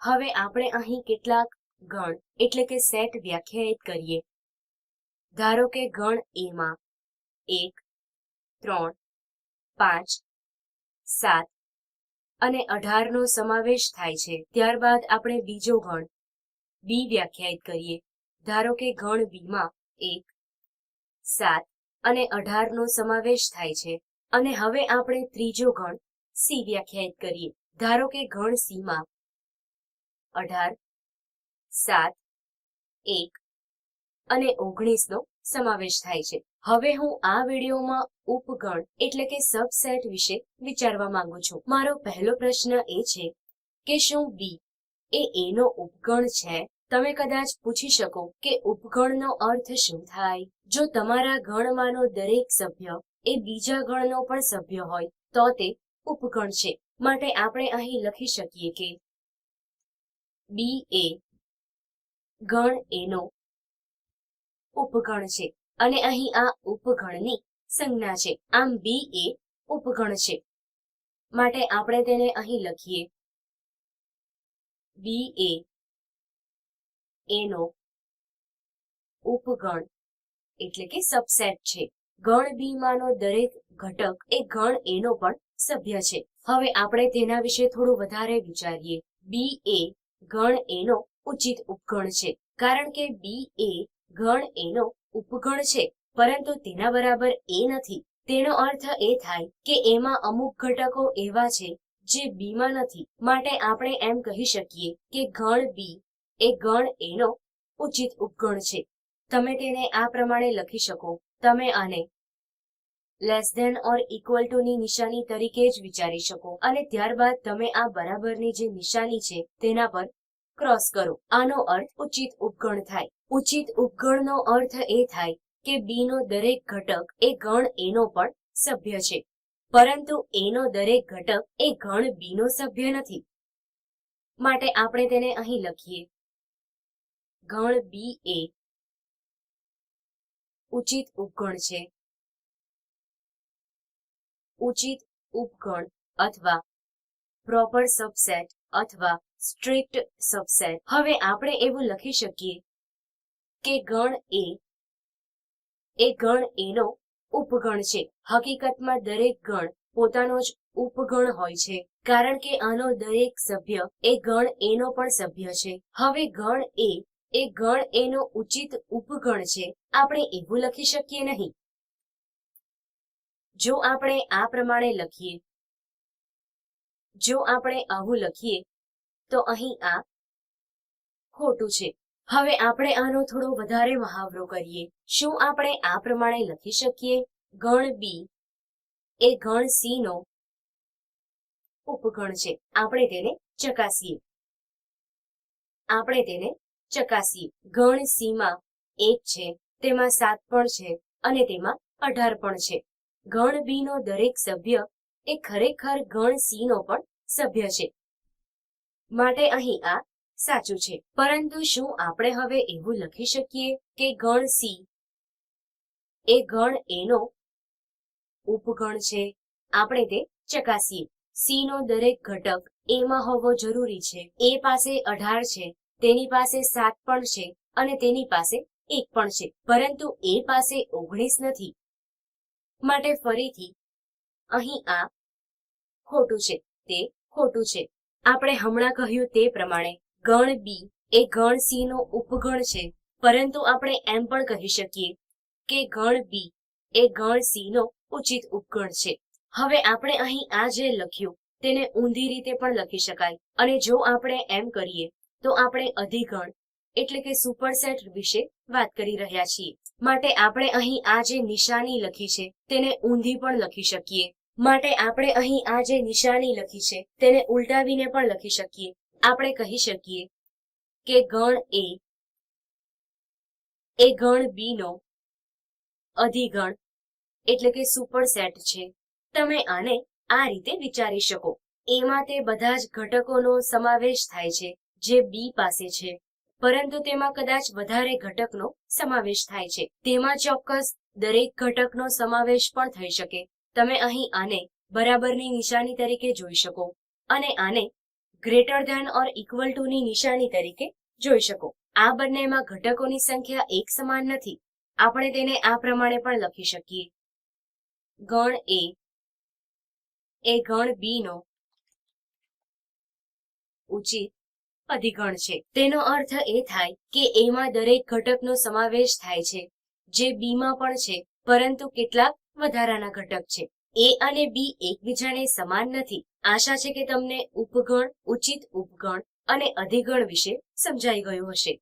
હવે આપણે અહીં કેટલાક ગણ, એટલે કે સેટ વ્યાખ્યાયિત કરીએ. ધારો કે ગણ એમાં એક, ત્રણ, પાંચ, સાત અને અઢારનો સમાવેશ થાય છે. ત્યારબાદ આપણે બીજો ગણ બી વ્યાખ્યાયિત કરીએ. ધારો કે ગણ બીમાં એક, સાત અને અઢારનો સમાવેશ થાય છે. અને હવે આપણે ત્રીજો ગણ સી વ્યાખ્યાયિત કરીએ. ધારો કે ગણ સીમાં અઢાર, સાત, એક અને ઓગણીસનો સમાવેશ થાય છે. હવે હું આ વિડીયોમાં ઉપગણ એટલે કે સબસેટ વિશે વિચારવા માંગુ છું. મારો પહેલો પ્રશ્ન એ છે કે શું બી એ એનો ઉપગણ છે? તમે કદાચ પૂછી શકો કે ઉપગણનો અર્થ શું થાય? જો તમારા ગણમાંનો દરેક સભ્ય એ બીજા ગણનો પણ સભ્ય હોય, તો તે ઉપગણ છે. માટે આપણે અહીં લખી શકીએ કે બી એ ગણ એનો ઉપગણ છે. અને અહીં આ ઉપગણની સંજ્ઞા છે. આમ બી એ ઉપગણ છે. માટે આપણે તેને અહીં લખીએ. બી એ એનો ઉપગણ એટલે કે સબસેટ છે. ગણ બી માંનો દરેક ઘટક એ ગણ એનો પણ સભ્ય છે. હવે આપણે તેના વિશે થોડું વધારે વિચારીએ. બી એ ગણ એનો ઉચિત ઉપગણ છે. કારણ કે બી એ ગણ એનો ઉપગણ છે. પરંતુ તેના બરાબર એ નથી. તેનો અર્થ એ થાય કે એમાં અમુક ઘટકો એવા છે જે બીમાં નથી. માટે આપણે એમ કહી શકીએ કે ગણ બી એ ગણ એનો ઉચિત ઉપગણ છે. તમે તેને આ પ્રમાણે લખી શકો. તમે આને less than or equal to ની નિશાની તરીકે જ વિચારી શકો. અને ત્યારબાદ તમે આ બરાબરની જે નિશાની છે, તેના પર ક્રોસ કરો. આનો અર્થ ઉચિત ઉપગણ થાય. ઉચિત ઉપગણનો અર્થ એ થાય કે બી નો દરેક ઘટક એ ગણ એનો પણ સભ્ય છે. પરંતુ એનો દરેક ઘટક એ ગણ બી નો સભ્ય નથી. માટે આપણે તેને અહીં લખીએ. ગણ બી એ ઉચિત ઉપગણ છે. ઉચિત ઉપગણ અથવા પ્રોપર સબસેટ અથવા સ્ટ્રિક્ટ સબસેટ હવે આપણે એવું લખી શકીએ કે ગણ એ એ ગણ એનો ઉપગણ છે. હકીકતમાં દરેક ગણ પોતાનો જ ઉપગણ હોય છે, કારણ કે આનો દરેક સભ્ય એ ગણ એનો પણ સભ્ય છે. હવે ગણ એ એ ગણ એનો ઉચિત ઉપગણ છે. આપણે એવું લખી શકીએ નહીં. જો આપણે આ પ્રમાણે લખીએ, જો આપણે આવું લખીએ, તો અહીં આ ખોટું છે. હવે આપણે આનો થોડો વધારે મહાવરો કરીએ. શું આપણે આ પ્રમાણે લખી શકીએ? ગણ બી એ ગણ સી નો ઉપગણ છે. આપણે તેને ચકાસીએ. આપણે તેને ચકાસીએ. ગણ સીમાં એક છે, તેમાં સાત પણ છે અને તેમાં અઢાર પણ છે. ગણ બી નો દરેક સભ્ય એ ખરેખર ગણ સી નો પણ સભ્ય છે. માટે અહીં આ સાચું છે. પરંતુ શું આપણે હવે એવું લખી શકીએ કે ગણ સી એ ગણ એનો ઉપગણ છે? આપણે તે ચકાસીએ. સી નો દરેક ઘટક એમાં હોવો જરૂરી છે. એ પાસે અઢાર છે, તેની પાસે સાત પણ છે અને તેની પાસે એક પણ છે. પરંતુ એ પાસે ઓગણીસ નથી. માટે ફરીથી, અહીં આ ખોટું છે, તે ખોટું છે. આપણે હમણાં કહ્યું તે પ્રમાણે, ગણ બી એ ગણ સી નો ઉપગણ છે, પરંતુ આપણે એમ પણ કહી શકીએ કે ગણ બી એ ગણ સી નો ઉચિત ઉપગણ છે. હવે આપણે અહીં આ જે લખ્યું, તેને ઊંધી રીતે પણ લખી શકાય. અને જો આપણે એમ કરીએ, તો આપણે અધિગણ એટલે કે સુપરસેટ વિશે વાત કરી રહ્યા છીએ. માટે આપણે અહીં આ જે નિશાની લખી છે, તેને ઊંધી પણ લખી શકીએ. માટે આપણે અહીં આ જે નિશાની લખી છે, તેને ઉલટાવીને પણ લખી શકીએ. આપણે કહી શકીએ કે ગણ એ એ ગણ બી નો અધિગણ એટલે કે સુપરસેટ છે. તમે આને આ રીતે વિચારી શકો. એમાં તે બધા જ ઘટકોનો સમાવેશ થાય છે, જે બી પાસે છે. પરંતુ તેમાં કદાચ વધારે ઘટકનો સમાવેશ થાય છે. તેમાં ચોક્કસ દરેક ઘટકનો સમાવેશ પણ થઈ શકે. તમે અહીં આને બરાબરની નિશાની તરીકે જોઈ શકો અને આને greater than or equal to ની નિશાની તરીકે જોઈ શકો. આ બંનેમાં ઘટકોની સંખ્યા એક સમાન નથી. આપણે તેને આ પ્રમાણે પણ લખી શકીએ. ગણ એ એ ગણ બી નો ઉચિત અધિગણ છે. તેનો અર્થ એ થાય કે એમાં દરેક ઘટકનો સમાવેશ થાય છે, જે બી માં પણ છે, પરંતુ કેટલાક વધારાના ઘટક છે. એ અને બી એકબીજાને સમાન નથી. આશા છે કે તમને ઉપગણ, ઉચિત ઉપગણ અને અધિગણ વિશે સમજાઈ ગયું હશે.